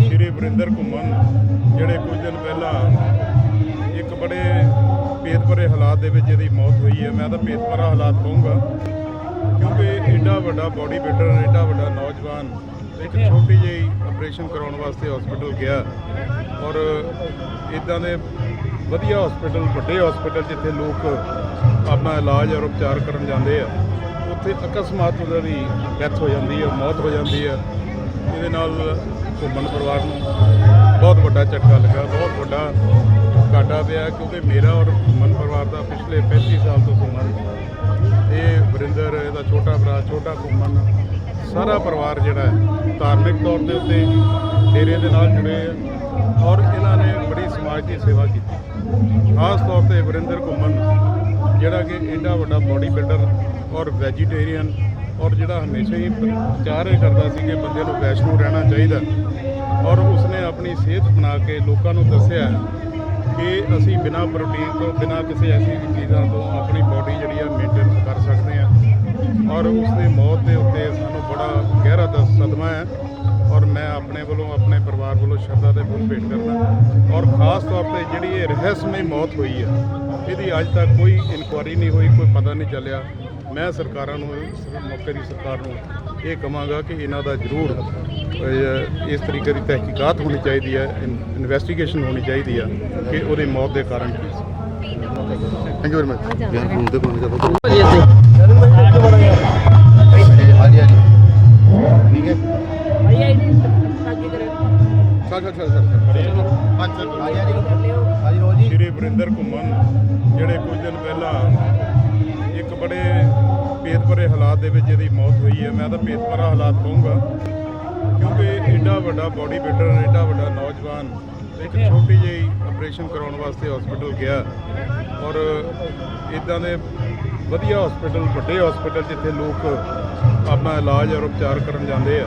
ਸ਼੍ਰੀ ਵਰਿੰਦਰ ਘੁੰਮਣ ਜਿਹੜੇ ਕੁਝ ਦਿਨ ਪਹਿਲਾਂ ਇੱਕ ਬੜੇ ਪੇਤਪਰੇ ਹਾਲਾਤ ਦੇ ਵਿੱਚ ਜਿਹਦੀ ਮੌਤ ਹੋਈ ਹੈ। ਮੈਂ ਤਾਂ ਪੇਤਪਰਾ ਹਾਲਾਤ ਕਹੂੰਗਾ ਕਿਉਂਕਿ ਐਡਾ ਵੱਡਾ ਬੋਡੀ ਬਿਲਡਰ ਐਡਾ ਵੱਡਾ ਨੌਜਵਾਨ ਇੱਕ ਛੋਟੀ ਜਿਹੀ ਆਪਰੇਸ਼ਨ ਕਰਾਉਣ ਵਾਸਤੇ ਹਸਪੀਟਲ ਗਿਆ ਔਰ ਇਦਾਂ ਦੇ ਵਧੀਆ ਹਸਪੀਟਲ ਵੱਡੇ ਹਸਪੀਟਲ ਜਿੱਥੇ ਲੋਕ ਆਪਣਾ ਇਲਾਜ ਔਰ ਉਪਚਾਰ ਕਰਨ ਜਾਂਦੇ ਆ। ਉੱਥੇ ਅਕਸਮਾਤ ਉਹਦੀ ਡੈਥ ਹੋ ਜਾਂਦੀ ਹੈ, ਮੌਤ ਹੋ ਜਾਂਦੀ ਹੈ। ਇਹਦੇ ਨਾਲ ਘੁੰਮਣ ਪਰਿਵਾਰ ਨੂੰ ਬਹੁਤ ਵੱਡਾ ਝਟਕਾ ਲੱਗਾ, ਬਹੁਤ ਵੱਡਾ ਘਾਟਾ ਪਿਆ, ਕਿਉਂਕਿ ਮੇਰਾ ਔਰ ਘੁੰਮਣ ਪਰਿਵਾਰ ਦਾ ਪਿਛਲੇ 35 ਸਾਲ ਤੋਂ ਘੁੰਮਣ। ਇਹ ਵਰਿੰਦਰ, ਇਹਦਾ ਛੋਟਾ ਭਰਾ, ਛੋਟਾ ਘੁੰਮਣ, ਸਾਰਾ ਪਰਿਵਾਰ ਜਿਹੜਾ ਹੈ, ਧਾਰਮਿਕ ਤੌਰ ਦੇ ਉੱਤੇ ਡੇਰੇ ਦੇ ਨਾਲ ਜੁੜੇ ਔਰ ਇਹਨਾਂ ਨੇ ਬੜੀ ਸਮਾਜ ਦੀ ਸੇਵਾ ਕੀਤੀ। ਖਾਸ ਤੌਰ ਤੇ ਵਰਿੰਦਰ ਘੁੰਮਣ ਜਿਹੜਾ ਕਿ ਐਡਾ ਵੱਡਾ ਬੋਡੀ ਬਿਲਡਰ ਔਰ ਵੈਜੀਟੇਰੀਅਨ ਔਰ ਜਿਹੜਾ ਹਮੇਸ਼ਾ ਹੀ ਪ੍ਰਚਾਰ ਇਹ ਕਰਦਾ ਸੀ ਕਿ ਬੰਦੇ ਨੂੰ ਵੈਸ਼ਨੂ ਰਹਿਣਾ ਚਾਹੀਦਾ ਔਰ ਉਸਨੇ ਆਪਣੀ ਸਿਹਤ ਬਣਾ ਕੇ ਲੋਕਾਂ ਨੂੰ ਦੱਸਿਆ ਕਿ ਅਸੀਂ ਬਿਨਾਂ ਪ੍ਰੋਟੀਨ ਤੋਂ, ਬਿਨਾਂ ਕਿਸੇ ਐਸੀ ਚੀਜ਼ਾਂ ਤੋਂ ਆਪਣੀ ਬਾਡੀ ਜਿਹੜੀ ਆ ਮੇਨਟੇਨ ਕਰ ਸਕਦੇ ਆ ਔਰ ਉਸਦੀ ਮੌਤ ਦੇ ਉੱਤੇ ਸਾਨੂੰ ਬੜਾ ਗਹਿਰਾ ਦਸ ਸਦਮਾ ਹੈ। ਔਰ ਮੈਂ ਆਪਣੇ ਵੱਲੋਂ, ਆਪਣੇ ਪਰਿਵਾਰ ਵੱਲੋਂ ਸ਼ਰਧਾ ਦੇ ਫੁੱਲ ਭੇਟ ਕਰਦਾ ਔਰ ਖਾਸ ਤੌਰ ਤੇ ਜਿਹੜੀ ਇਹ ਰਹੱਸਮਈ ਮੌਤ ਹੋਈ ਹੈ ਇਹਦੀ ਅੱਜ ਤੱਕ ਕੋਈ ਇਨਕੁਆਰੀ ਨਹੀਂ ਹੋਈ ਕੋਈ ਪਤਾ ਨਹੀਂ ਚੱਲਿਆ। ਮੈਂ ਸਰਕਾਰਾਂ ਨੂੰ ਇਸ ਮੌਕੇ ਦੀ ਸਰਕਾਰ ਨੂੰ ਇਹ ਕਹਾਂਗਾ ਕਿ ਇਹਨਾਂ ਦਾ ਜ਼ਰੂਰ ਇਸ ਤਰੀਕੇ ਦੀ ਤਹਿਕੀਕਾਤ ਹੋਣੀ ਚਾਹੀਦੀ ਹੈ ਇਨਵੈਸਟੀਗੇਸ਼ਨ ਹੋਣੀ ਚਾਹੀਦੀ ਹੈ ਕਿ ਉਹਦੀ ਮੌਤ ਦੇ ਕਾਰਨ ਕੀ ਸੀ। ਥੈਂਕ ਯੂ ਵੈਰੀ ਮਚ ਚੱਲ ਚੱਲ ਚੱਲ ਚੱਲ ਹਾਂਜੀ ਸਰ ਰੋਜ਼ ਵਰਿੰਦਰ ਘੁੰਮਣ ਜਿਹੜੇ ਕੁਝ ਦਿਨ ਪਹਿਲਾਂ ਇੱਕ ਬੜੇ ਭੇਦ ਭਰੇ ਹਾਲਾਤ ਦੇ ਵਿੱਚ ਇਹਦੀ ਮੌਤ ਹੋਈ ਹੈ। ਮੈਂ ਤਾਂ ਭਰਾ ਹਾਲਾਤ ਕਹੂੰਗਾ ਕਿਉਂਕਿ ਐਡਾ ਵੱਡਾ ਬਾਡੀ ਬਿਲਡਰ ਐਡਾ ਵੱਡਾ ਨੌਜਵਾਨ ਇੱਕ ਛੋਟੀ ਜਿਹੀ ਆਪਰੇਸ਼ਨ ਕਰਾਉਣ ਵਾਸਤੇ ਹਸਪੀਟਲ ਗਿਆ ਔਰ ਇਦਾਂ ਦੇ ਵਧੀਆ ਹਸਪੀਟਲ ਵੱਡੇ ਹਸਪੀਟਲ ਜਿੱਥੇ ਲੋਕ ਆਪਣਾ ਇਲਾਜ ਔਰ ਉਪਚਾਰ ਕਰਨ ਜਾਂਦੇ ਆ।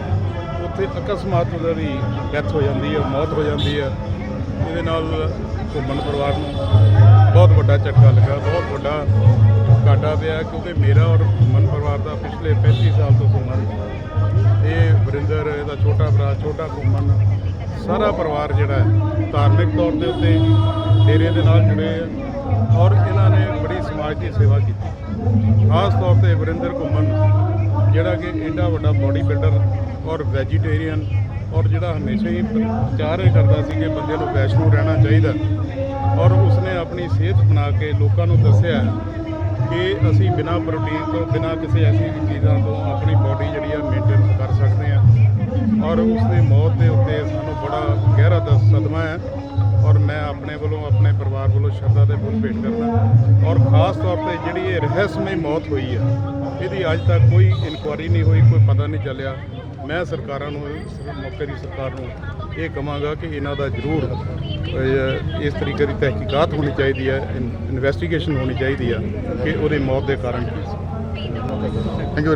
ਉੱਥੇ ਅਕਸਮਾਤ ਉਹਦੀ ਡੈਥ ਹੋ ਜਾਂਦੀ ਹੈ, ਮੌਤ ਹੋ ਜਾਂਦੀ ਹੈ। ਇਹਦੇ ਨਾਲ ਘੁੰਮਣ ਪਰਿਵਾਰ ਨੂੰ ਬਹੁਤ ਵੱਡਾ ਝਟਕਾ ਲੱਗਾ, ਬਹੁਤ ਵੱਡਾ ਘਾਟਾ ਪਿਆ, ਕਿਉਂਕਿ ਮੇਰਾ ਔਰ ਘੁੰਮਣ ਪਰਿਵਾਰ ਦਾ ਪਿਛਲੇ 35 ਸਾਲ ਤੋਂ ਸੰਬੰਧ ਇਹ ਵਰਿੰਦਰ, ਇਹਦਾ ਛੋਟਾ ਭਰਾ, ਛੋਟਾ ਘੁੰਮਣ, ਸਾਰਾ ਪਰਿਵਾਰ ਜਿਹੜਾ ਹੈ, ਧਾਰਮਿਕ ਤੌਰ ਦੇ ਉੱਤੇ ਡੇਰੇ ਦੇ ਨਾਲ ਜੁੜੇ ਔਰ ਇਹਨਾਂ ਨੇ ਬੜੀ ਸਮਾਜ ਦੀ ਸੇਵਾ ਕੀਤੀ। ਖਾਸ ਤੌਰ ਤੇ ਵਰਿੰਦਰ ਘੁੰਮਣ ਜਿਹੜਾ ਕਿ ਐਡਾ ਵੱਡਾ ਬੋਡੀ ਬਿਲਡਰ ਔਰ ਵੈਜੀਟੇਰੀਅਨ ਔਰ ਜਿਹੜਾ ਹਮੇਸ਼ਾ ਹੀ ਪ੍ਰਚਾਰ ਇਹ ਕਰਦਾ ਸੀ ਕਿ ਬੰਦੇ ਨੂੰ ਵੈਸ਼ਨੂ ਰਹਿਣਾ ਚਾਹੀਦਾ ਔਰ ਉਸਨੇ ਆਪਣੀ ਸਿਹਤ ਬਣਾ ਕੇ ਲੋਕਾਂ ਨੂੰ ਦੱਸਿਆ ਕਿ ਅਸੀਂ ਬਿਨਾਂ ਪ੍ਰੋਟੀਨ ਤੋਂ, ਬਿਨਾਂ ਕਿਸੇ ਐਸੀ ਚੀਜ਼ਾਂ ਤੋਂ ਆਪਣੀ ਬਾਡੀ ਜਿਹੜੀ ਆ ਮੇਨਟੇਨ ਕਰ ਸਕਦੇ ਆ ਔਰ ਉਸਦੀ ਮੌਤ ਦੇ ਉੱਤੇ ਸਾਨੂੰ ਬੜਾ ਗਹਿਰਾ ਦਸ ਸਦਮਾ ਹੈ ਔਰ ਮੈਂ ਆਪਣੇ ਵੱਲੋਂ, ਆਪਣੇ ਪਰਿਵਾਰ ਵੱਲੋਂ ਸ਼ਰਧਾ ਦੇ ਫੁੱਲ ਭੇਟ ਕਰਦਾ ਔਰ ਖਾਸ ਤੌਰ ਤੇ ਜਿਹੜੀ ਇਹ ਰਹੱਸਮਈ ਮੌਤ ਹੋਈ ਹੈ ਇਹਦੀ ਅੱਜ ਤੱਕ ਕੋਈ ਇਨਕੁਆਰੀ ਨਹੀਂ ਹੋਈ ਕੋਈ ਪਤਾ ਨਹੀਂ ਚੱਲਿਆ। ਮੈਂ ਸਰਕਾਰਾਂ ਨੂੰ ਇਸ ਮੌਕੇ ਦੀ ਸਰਕਾਰ ਨੂੰ ਇਹ ਕਹਾਂਗਾ ਕਿ ਇਹਨਾਂ ਦਾ ਜ਼ਰੂਰ ਇਸ ਤਰੀਕੇ ਦੀ ਤਹਿਕੀਕਾਤ ਹੋਣੀ ਚਾਹੀਦੀ ਹੈ ਇਨਵੈਸਟੀਗੇਸ਼ਨ ਹੋਣੀ ਚਾਹੀਦੀ ਹੈ ਕਿ ਉਹਦੀ ਮੌਤ ਦੇ ਕਾਰਨ ਕੀ ਸੀ ਥੈਂਕ ਯੂ